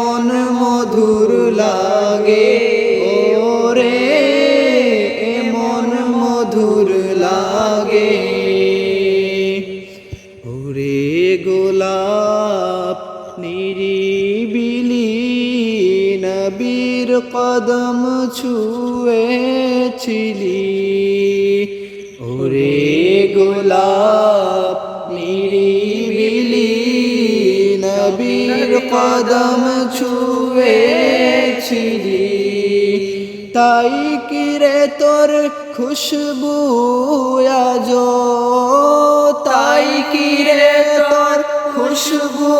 এমন মধুর লাগে। ওরে মন মধুর লাগে। ওরে গোলাপ, নিরিবিলি নবীর কদম ছুঁয়েছিলি। ওরে গোলাপ নবীর কদম ছুঁয়েছিলি। তাই কিরে তোর খুশবু আজ তাই কিরে তোর খুশবু